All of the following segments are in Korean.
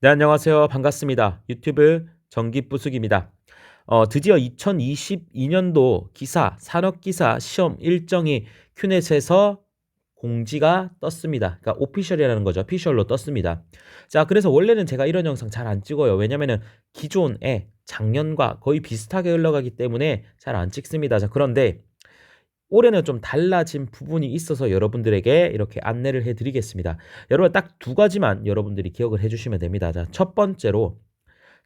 네, 안녕하세요. 반갑습니다. 유튜브 전기부숙입니다. 어, 드디어 2022년도 기사, 산업기사 시험 일정이 큐넷에서 공지가 떴습니다. 그러니까 오피셜이라는 거죠. 피셜로 떴습니다. 자, 그래서 원래는 제가 이런 영상 잘 안 찍어요. 왜냐면은 기존에 작년과 거의 비슷하게 흘러가기 때문에 잘 안 찍습니다. 자, 그런데 올해는 좀 달라진 부분이 있어서 여러분들에게 이렇게 안내를 해드리겠습니다. 여러분 딱 두 가지만 여러분들이 기억을 해주시면 됩니다. 자, 첫 번째로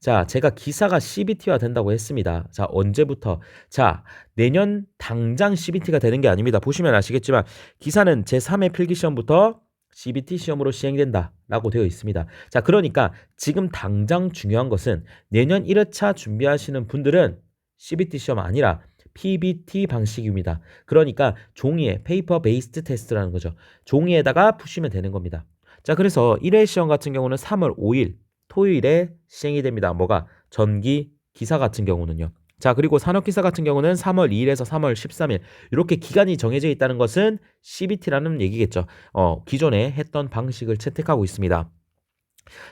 자, 제가 기사가 CBT화 된다고 했습니다. 자, 언제부터? 자, 내년 당장 CBT가 되는 게 아닙니다. 보시면 아시겠지만 기사는 제3회 필기 시험부터 CBT 시험으로 시행된다 라고 되어 있습니다. 자, 그러니까 지금 당장 중요한 것은 내년 1회차 준비하시는 분들은 CBT 시험 아니라 PBT 방식입니다. 그러니까 종이에 페이퍼 베이스트 테스트라는 거죠. 종이에다가 푸시면 되는 겁니다. 자, 그래서 1회 시험 같은 경우는 3월 5일 토요일에 시행이 됩니다. 뭐가 전기 기사 같은 경우는요. 자, 그리고 산업기사 같은 경우는 3월 2일에서 3월 13일 이렇게 기간이 정해져 있다는 것은 CBT라는 얘기겠죠. 어, 기존에 했던 방식을 채택하고 있습니다.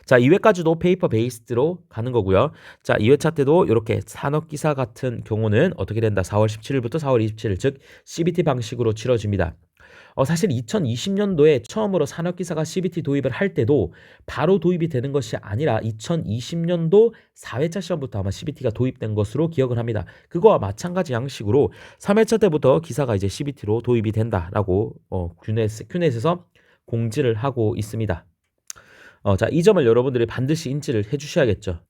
자, 2회까지도 페이퍼 베이스드로 가는 거고요. 자, 2회차 때도 이렇게 산업 기사 같은 경우는 어떻게 된다? 4월 17일부터 4월 27일, 즉 CBT 방식으로 치러집니다. 어, 사실 2020년도에 처음으로 산업기사가 CBT 도입을 할 때도 바로 도입이 되는 것이 아니라 2020년도 4회차 시험부터 아마 CBT가 도입된 것으로 기억을 합니다. 그거와 마찬가지 양식으로 3회차 때부터 기사가 이제 CBT로 도입이 된다라고 어, 큐넷, 큐넷에서 공지를 하고 있습니다. 어, 자, 이 점을 여러분들이 반드시 인지를 해주셔야겠죠.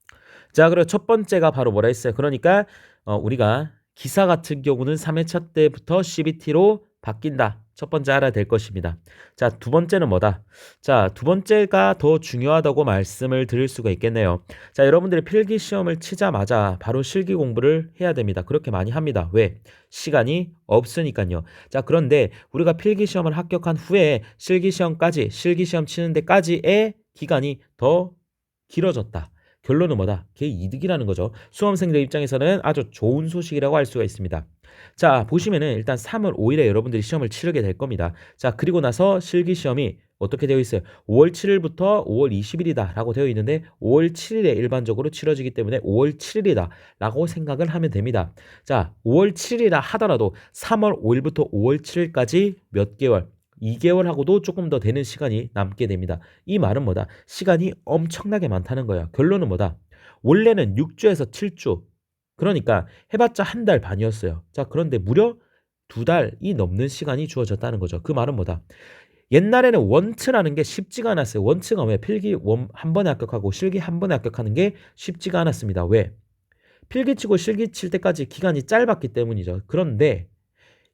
자, 그리고 첫 번째가 바로 뭐라 했어요? 그러니까 어, 우리가 기사 같은 경우는 3회차 때부터 CBT로 바뀐다. 첫 번째 알아야 될 것입니다. 자, 두 번째는 뭐다? 자, 두 번째가 더 중요하다고 말씀을 드릴 수가 있겠네요. 자, 여러분들이 필기 시험을 치자마자 바로 실기 공부를 해야 됩니다. 그렇게 많이 합니다. 왜? 시간이 없으니까요. 자, 그런데 우리가 필기 시험을 합격한 후에 실기 시험까지, 실기 시험 치는 데까지의 기간이 더 길어졌다. 결론은 뭐다? 그게 이득이라는 거죠. 수험생들 입장에서는 아주 좋은 소식이라고 할 수가 있습니다. 자, 보시면은 일단 3월 5일에 여러분들이 시험을 치르게 될 겁니다. 자, 그리고 나서 실기 시험이 어떻게 되어 있어요? 5월 7일부터 5월 20일이다 라고 되어 있는데 5월 7일에 일반적으로 치러지기 때문에 5월 7일이다 라고 생각을 하면 됩니다. 자, 5월 7일이라 하더라도 3월 5일부터 5월 7일까지 몇 개월, 2개월하고도 조금 더 되는 시간이 남게 됩니다. 이 말은 뭐다? 시간이 엄청나게 많다는 거야. 결론은 뭐다? 원래는 6주에서 7주. 그러니까 해봤자 한 달 반이었어요. 자, 그런데 무려 두 달이 넘는 시간이 주어졌다는 거죠. 그 말은 뭐다? 옛날에는 원트라는 게 쉽지가 않았어요. 원트가 왜 필기 한 번에 합격하고 실기 한 번에 합격하는 게 쉽지가 않았습니다. 왜? 필기 치고 실기 칠 때까지 기간이 짧았기 때문이죠. 그런데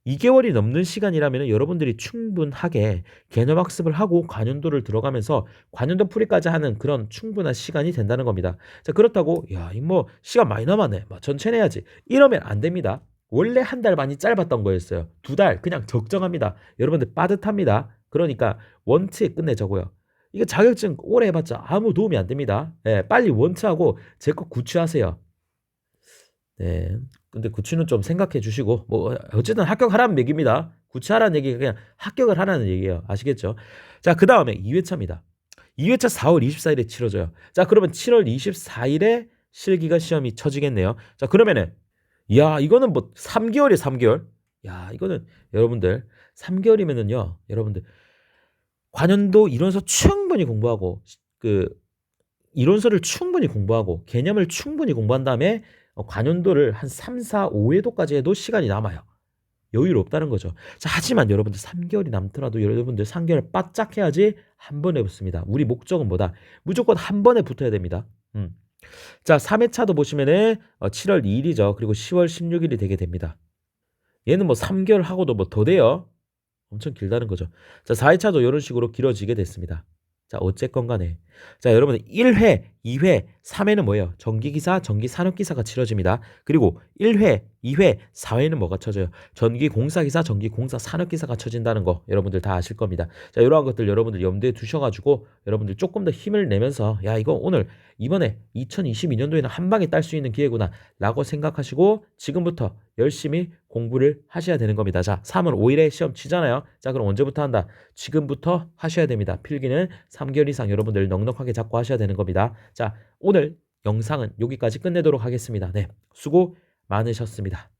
2개월이 넘는 시간이라면 여러분들이 충분하게 개념 학습을 하고 관연도를 들어가면서 관연도 풀이까지 하는 그런 충분한 시간이 된다는 겁니다. 자, 그렇다고 야, 이뭐 시간 많이 남았네. 뭐 전체 내야지. 이러면 안 됩니다. 원래 한달 반이 짧았던 거였어요. 두 달 그냥 적정합니다. 여러분들 빠듯합니다. 그러니까 원트에 끝내자고요. 이거 자격증 오래 해봤자 아무 도움이 안 됩니다. 예, 빨리 원트하고 제 거 구취하세요. 네. 근데 구치는 좀 생각해 주시고 뭐 어쨌든 합격하라는 얘기입니다. 구치하라는 얘기가 그냥 합격을 하라는 얘기예요. 아시겠죠? 자, 그 다음에 2회차입니다. 2회차 4월 24일에 치러져요. 자, 그러면 7월 24일에 실기가 시험이 쳐지겠네요. 자, 그러면은 야, 이거는 뭐 3개월이에요, 3개월. 야, 이거는 여러분들 3개월이면은요. 여러분들 관연도 이론서 충분히 공부하고 그 이론서를 충분히 공부하고 개념을 충분히 공부한 다음에 어, 관연도를 한 3, 4, 5회도까지 해도 시간이 남아요. 여유롭다는 거죠. 자, 하지만 여러분들 3개월이 남더라도 여러분들 3개월 바짝 해야지 한 번에 붙습니다. 우리 목적은 뭐다? 무조건 한 번에 붙어야 됩니다. 음. 자, 3회차도 보시면은 7월 어, 2일이죠. 그리고 10월 16일이 되게 됩니다. 얘는 뭐 3개월 하고도 뭐 더 돼요. 엄청 길다는 거죠. 자, 4회차도 이런 식으로 길어지게 됐습니다. 자, 어쨌건 간에. 자, 여러분 1회, 2회, 3회는 뭐예요? 전기기사, 전기산업기사가 치러집니다. 그리고 1회, 2회, 4회는 뭐가 쳐져요? 전기공사기사, 전기공사 산업기사가 쳐진다는 거 여러분들 다 아실 겁니다. 자, 이러한 것들 여러분들 염두에 두셔가지고 여러분들 조금 더 힘을 내면서 야 이거 오늘 이번에 2022년도에는 한 방에 딸 수 있는 기회구나 라고 생각하시고 지금부터 열심히 공부를 하셔야 되는 겁니다. 자, 3월 5일에 시험 치잖아요. 자, 그럼 언제부터 한다? 지금부터 하셔야 됩니다. 필기는 3개월 이상 여러분들 넉넉하게 잡고 하셔야 되는 겁니다. 자, 오늘 영상은 여기까지 끝내도록 하겠습니다. 네, 수고 많으셨습니다.